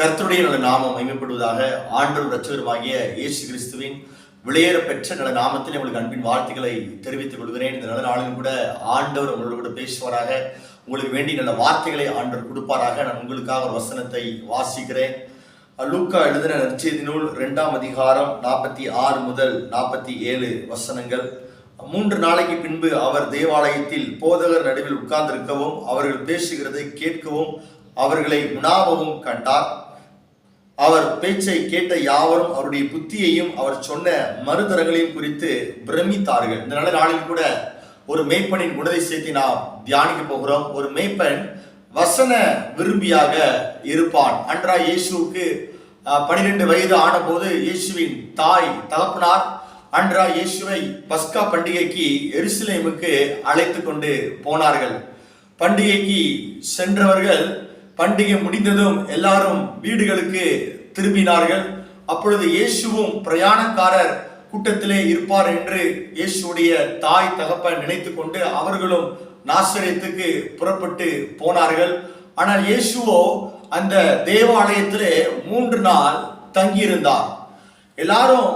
கர்த்தருடைய நல்ல நாமம் மகிமைப்படுவதாக ஆண்டவர் ரட்சகருமாகிய இயேசு கிறிஸ்துவின் விளையேற பெற்ற நல்ல நாமத்தில் உங்களுக்கு அன்பின் வாழ்த்துக்களை தெரிவித்துக் கொள்கிறேன். இந்த நல்ல நாளிலும் கூட ஆண்டவர் உங்களோட கூட பேசுவாராக. உங்களுக்கு வேண்டிய நல்ல வார்த்தைகளை ஆண்டவர் கொடுப்பாராக. நான் உங்களுக்காக ஒரு வசனத்தை வாசிக்கிறேன். லூக்கா எழுதின நற்செய்தி நூல் இரண்டாம் அதிகாரம் நாற்பத்தி ஆறு முதல் நாற்பத்தி ஏழு வசனங்கள். மூன்று நாளைக்கு பின்பு அவர் தேவாலயத்தில் போதகர் நடுவில் உட்கார்ந்திருக்கவும் அவர்கள் பேசுகிறதை கேட்கவும் அவர்களை உணாவவும் கண்டார். அவர் பேச்சை கேட்ட யாவரும் அவருடைய புத்தியையும் அவர் சொன்ன மறுதரங்களையும் குறித்து பிரமித்தார்கள். இந்த நல்ல நாளில் கூட ஒரு மேய்ப்பனின் குணதிசயத்தை நாம் தியானிக்க போகிறோம். ஒரு மேய்ப்பன் வசன விரும்பியாக இருப்பான். அன்றா இயேசுவுக்கு பனிரெண்டு வயது ஆனபோது இயேசுவின் தாய் தகப்பனார் அன்றா இயேசுவை பஸ்கா பண்டிகைக்கு எருசலேமுக்கு அழைத்து கொண்டு போனார்கள். பண்டிகைக்கு சென்றவர்கள் பண்டிகை முடிந்ததும் எல்லாரும் வீடுகளுக்கு திரும்பினார்கள். அப்பொழுது இயேசுவும் பிரயாணக்காரர் கூட்டத்திலே இருப்பார் என்று இயேசுடைய தாய் தகப்பன் நினைத்து கொண்டு அவர்களும் நாசரியத்துக்கு புறப்பட்டு போனார்கள். ஆனால் இயேசுவோ அந்த தேவாலயத்திலே மூன்று நாள் தங்கியிருந்தார். எல்லாரும்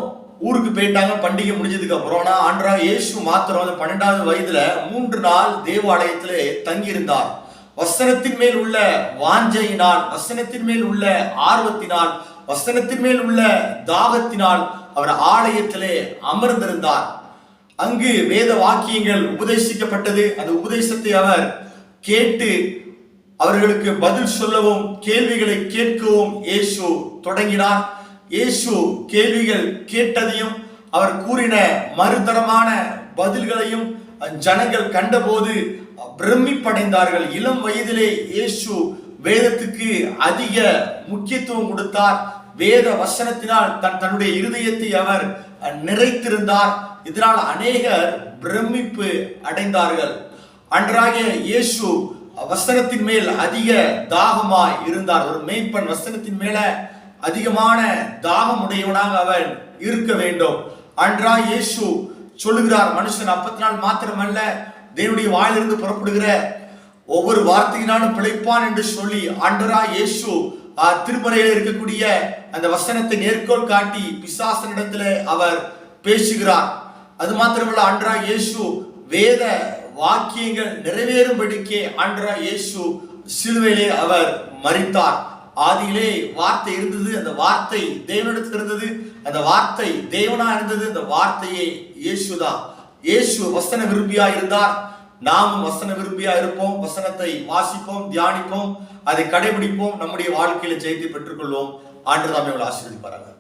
ஊருக்கு போயிட்டாங்க பண்டிகை முடிஞ்சதுக்கு அப்புறம். ஆனால் ஆண்டரா இயேசு மாத்திரம் பன்னெண்டாவது வயதுல மூன்று நாள் தேவாலயத்திலே தங்கியிருந்தார். வசனத்தின் மேல் உள்ள வாஞ்சையினால் வசனத்தின் மேல் உள்ள ஆர்வத்தினால் வசனத்தின் மேல் உள்ள தாகத்தினால் அவர் ஆலயத்திலே அமர்ந்திருந்தார். அங்கு வேத வாக்கியங்கள் உபதேசிக்கப்பட்டது. அந்த உபதேசத்தை அவர் கேட்டு அவர்களுக்கு பதில் சொல்லவும் கேள்விகளை கேட்கவும் இயேசு தொடங்கினார். இயேசு கேள்விகள் கேட்டதையும் அவர் கூறின மறுதரமான பதில்களையும் ஜனங்கள் கண்டபோது பிரமிப்படைந்தார்கள். இளம் வயதிலே இயேசு வேதத்துக்கு அதிக முக்கியத்துவம் கொடுத்தார். வேத வசனத்தினால் தன் தன்னுடைய இருதயத்தை அவர் நிறைத்திருந்தார். இதனால் அநேகர் பிரமிப்பு அடைந்தார்கள். அன்றாக இயேசு வசனத்தின் மேல் அதிக தாகமாய் இருந்தார். ஒரு மேய்ப்பன் வசனத்தின் மேல அதிகமான தாகம் உடையவனாக அவன் இருக்க வேண்டும். அன்றா இயேசு சொல்லுகிறார் மனுஷன் அப்பத்தி நாள் மாத்திரமல்ல தேவனுடைய வாயிலிருந்து புறப்படுகிற ஒவ்வொரு வார்த்தையினாலும் பிழைப்பான் என்று சொல்லி ஆண்டரா இயேசு திருமறையில் இருக்கக்கூடிய அந்த வசனத்தை நேர்கோள் காட்டி பிசாசனிடத்துல அவர் பேசுகிறார். அது மாத்திரமல்ல ஆண்டரா இயேசு வேத வாக்கியங்கள் நிறைவேறும்படிக்கே ஆண்டரா இயேசு சிலுவையிலே அவர் மறித்தார் ஆதியிலே வார்த்தை இருந்தது அந்த வார்த்தை தேவனிடத்தில் இருந்தது அந்த வார்த்தை தேவனா இருந்தது அந்த வார்த்தையே இயேசுதான் இயேசு வசன விரும்பியா இருந்தார். நாமும் வசன விரும்பியா இருப்போம் வசனத்தை வாசிப்போம் தியானிப்போம் அதை கடைபிடிப்போம் நம்முடைய வாழ்க்கையில ஜெயத்தை பெற்றுக்கொள்வோம். ஆண்டு தாமே ஆசீர்வதிப்பார்கள்